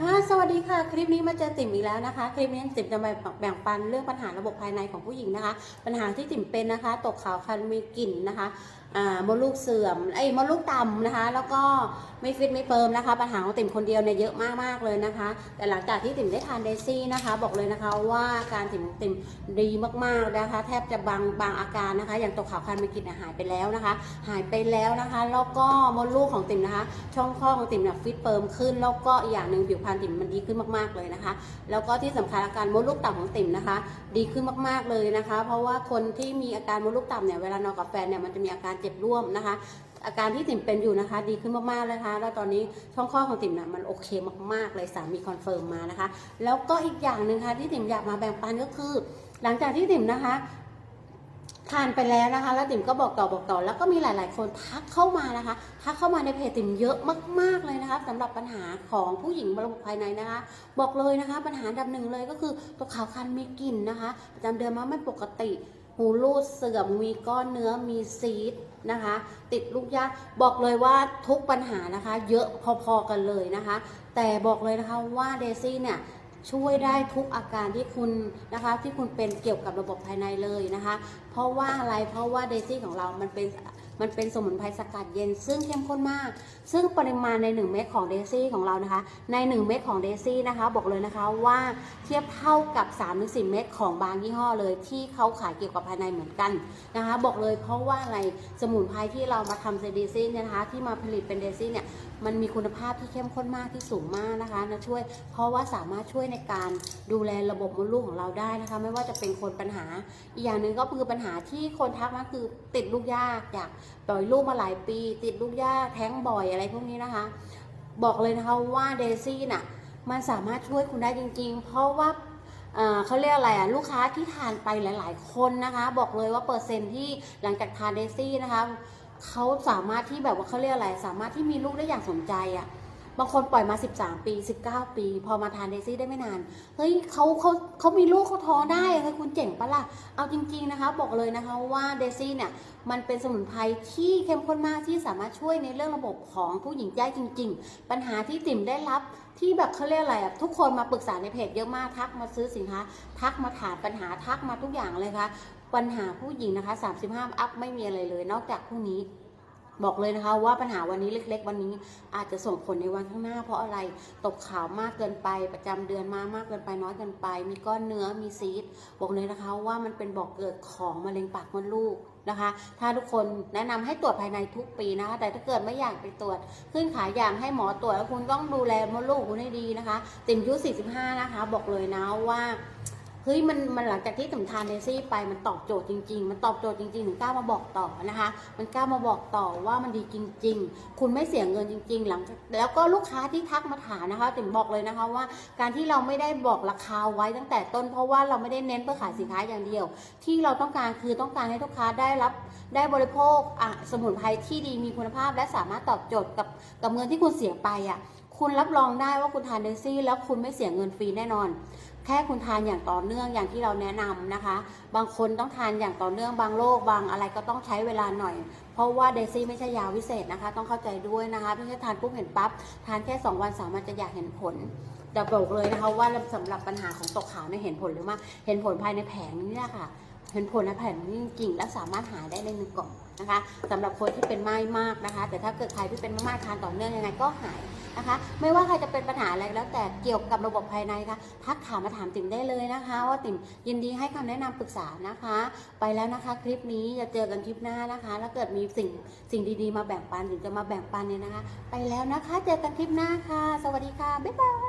ค่ะสวัสดีค่ะ คลิปนี้มาเจอติ่มอีกแล้วนะคะ คลิปนี้ติ่มจะมาแบ่งปันเรื่องปัญหาระบบภายในของผู้หญิงนะคะ ปัญหาที่ติ่มเป็นนะคะ ตกขาวคันมีกลิ่นนะคะ มดลูกเสื่อมไอ้ยมดลูกต่ำนะคะ แล้วก็ไม่ฟิตไม่เฟิร์มนะคะ ปัญหาของติ่มคนเดียวเนี่ยเยอะมากๆเลยนะคะ แต่หลังจากที่ติ่มได้ทานเดซี่นะคะ บอกเลยนะคะว่าการติ่มติ่มดีมากๆนะคะ แทบจะบางบางอาการนะคะ อย่างตกขาวคันมีกลิ่นเนี่ยหายไปแล้วนะคะ หายไปแล้วนะคะ แล้วก็มดลูกของติ่มนะคะ ช่องคลอดของติ่มเนี่ยฟิตเฟิร์มขึ้น แล้วก็อีกอย่างหนึ่งผิวพรรณติ่มมันดีขึ้นมากๆเลยนะคะ แล้วก็ที่สำคัญอาการมดลูกต่ำของติ่มนะคะ ดีขึ้นมากๆเลยนะคะ เพราะว่าคนที่มีอาการมดลูกต่ำเนี่ยเวลานอนกับแฟนเนี่ยมันจะมีอาการเจ็บร่วมนะคะ อาการที่ติ่มเป็นอยู่นะคะ ดีขึ้นมากๆเลยนะคะแล้วตอนนี้ช่องคลอดของติ่มเนี่ยมันโอเคมากๆเลยสามีคอนเฟิร์มมานะคะ แล้วก็อีกอย่างหนึ่งค่ะที่ติ่มอยากมาแบ่งปันก็คือ หลังจากที่ติ่มนะคะทานไปแล้วนะคะ แล้วติ๋มก็บอกต่อบอกต่อแล้วก็มีหลาย ๆ คนทักเข้ามานะคะ ทักเข้ามาในเพจติ๋มเยอะมาก ๆ เลยนะคะสำหรับปัญหาของผู้หญิงระบบภายในนะคะ บอกเลยนะคะ ปัญหาดับหนึ่งเลยก็คือตัวขาวคันมีกลิ่นนะคะ ประจำเดือนมาไม่ปกติ หูรูดเสื่อมมีก้อนเนื้อมีซีดนะคะ ติดลูกยากบอกเลยว่าทุกปัญหานะคะ เยอะพอๆกันเลยนะคะ แต่บอกเลยนะคะว่าเดซี่เนี่ยช่วยได้ทุกอาการที่คุณนะคะที่คุณเป็นเกี่ยวกับระบบภายในเลยนะคะ เพราะว่าอะไรเพราะว่าเดซี่ของเรามันเป็น มันเป็นสมุนไพรสกัดเย็น ซึ่งเข้มข้นมาก ซึ่งปริมาณใน 1 เม็ดของเดซี่ของเรานะคะ ใน 1 เม็ดของเดซี่นะคะ บอกเลยนะคะว่าเทียบเท่ากับ3-10เม็ดของบางยี่ห้อเลยที่เขาขายเกี่ยวกับภายในเหมือนกันนะคะ บอกเลยเพราะว่าอะไรสมุนไพรที่เรามาทำเซเดซี่เนี่ยนะคะ ที่มาผลิตเป็นเดซี่เนี่ยมันมีคุณภาพที่เข้มข้นมากที่สูงมากนะคะนะช่วยเพราะว่าสามารถช่วยในการดูแลระบบมดลูกของเราได้นะคะ ไม่ว่าจะเป็นคนปัญหา อีกอย่างหนึ่งก็คือปัญหาที่คนทักมาคือติดลูกยากอยากปล่อยลูกมาหลายปี ติดลูกยากแท้งบ่อยอะไรพวกนี้นะคะ บอกเลยนะคะว่าเดซี่น่ะมันสามารถช่วยคุณได้จริง ๆ เพราะว่าเขาเรียกอะไรอะลูกค้าที่ทานไปหลาย ๆ คนนะคะ บอกเลยว่าเปอร์เซ็นที่หลังจากทานเดซี่นะคะเขาสามารถที่แบบว่าเขาเรียกอะไร สามารถที่มีลูกได้อย่างสมใจอะ่ะ บางคนปล่อยมา 13 ปี 19 ปี พอมาทานเดซี่ได้ไม่นาน เฮ้ยเขาเขาเขามีลูกเขาท้องได้เฮ้ยคุณเจ๋งปะล่ะ เอาจริง ๆนะคะ บอกเลยนะคะว่าเดซี่เนี่ยมันเป็นสมุนไพรที่เข้มข้นมากที่สามารถช่วยในเรื่องระบบของผู้หญิงได้จริง ๆ ปัญหาที่ติ่มได้รับที่แบบเขาเรียกอะไรอะทุกคนมาปรึกษาในเพจเยอะมากทักมาซื้อสินค้า ทักมาถามปัญหาทักมาทุกอย่างเลยค่ะปัญหาผู้หญิงนะคะ 35 อัพไม่มีอะไรเลย นอกจากพรุ่นี้ บอกเลยนะคะว่าปัญหาวันนี้เล็ก ๆ วันนี้อาจจะส่งผลในวันข้างหน้า เพราะอะไรตกขาวมากเกินไปประจำเดือนมามากเกินไปน้อยเกินไป มีก้อนเนื้อมีซีดบอกเลยนะคะว่ามันเป็นบอกเกิดของมะเร็งปากมดลูกนะคะ ถ้าทุกคนแนะนำให้ตรวจภายในทุกปีนะคะ แต่ถ้าเกิดไม่อยากไปตรวจ ขึ้นขายอย่างให้หมอตรวจแล้วคุณต้องดูแลมดลูกคุณให้ดีนะคะติ่มยุ45นะคะ บอกเลยนะว่า เฮ้ยมันมันหลังจากที่ติ่มทานเดซี่ไปมันตอบโจทย์จริง ๆ มันตอบโจทย์จริงๆถึงกล้ามาบอกต่อนะคะ มันกล้ามาบอกต่อว่ามันดีจริง ๆ คุณไม่เสียเงินจริง ๆ หลังแล้วก็ลูกค้าที่ทักมาถามนะคะติ่มบอกเลยนะคะว่า การที่เราไม่ได้บอกราคาไว้ตั้งแต่ต้น เพราะว่าเราไม่ได้เน้นเพื่อขายสินค้าอย่างเดียว ที่เราต้องการคือต้องการให้ลูกค้าได้รับได้บริโภคอะสมุนไพรที่ดีมีคุณภาพ และสามารถตอบโจทย์กับกับเงินที่คุณเสียไปอะ คุณรับรองได้ว่าคุณทานเดซี่แล้วคุณไม่เสียเงินฟรีแน่นอน แค่คุณทานอย่างต่อเนื่องอย่างที่เราแนะนำนะคะ บางคนต้องทานอย่างต่อเนื่องบางโรคบางอะไรก็ต้องใช้เวลาหน่อย เพราะว่าเดซี่ไม่ใช่ยาวิเศษนะคะ ต้องเข้าใจด้วยนะคะไม่ใช่ทานปุ๊บเห็นปั๊บทานแค่ 2 วันสามารถจะอยากเห็นผลแต่บอกเลยนะคะว่าสำหรับปัญหาของตกขาวเนี่ยเห็นผลหรือไม่เห็นผลภายในแผงนี่แหละค่ะ เห็นผลในแผ่นนี้จริงๆและสามารถหายได้ในหนึ่งกล่องนะคะสำหรับคนที่เป็นไม้มากนะคะ แต่ถ้าเกิดใครที่เป็นมากๆทานต่อเนื่องยังไงก็หายนะคะ ไม่ว่าใครจะเป็นปัญหาอะไรแล้วแต่เกี่ยวกับระบบภายในค่ะทักถามมาถามติ๋มได้เลยนะคะ ว่าติ๋มยินดีให้คำแนะนำปรึกษานะคะ ไปแล้วนะคะ คลิปนี้จะเจอกันคลิปหน้านะคะ แล้วเกิดมีสิ่งสิ่งดีๆ มาแบ่งปันติ๋มจะมาแบ่งปันเนี่ยนะคะ ไปแล้วนะคะ เจอกันคลิปหน้าค่ะ สวัสดีค่ะบ๊ายบาย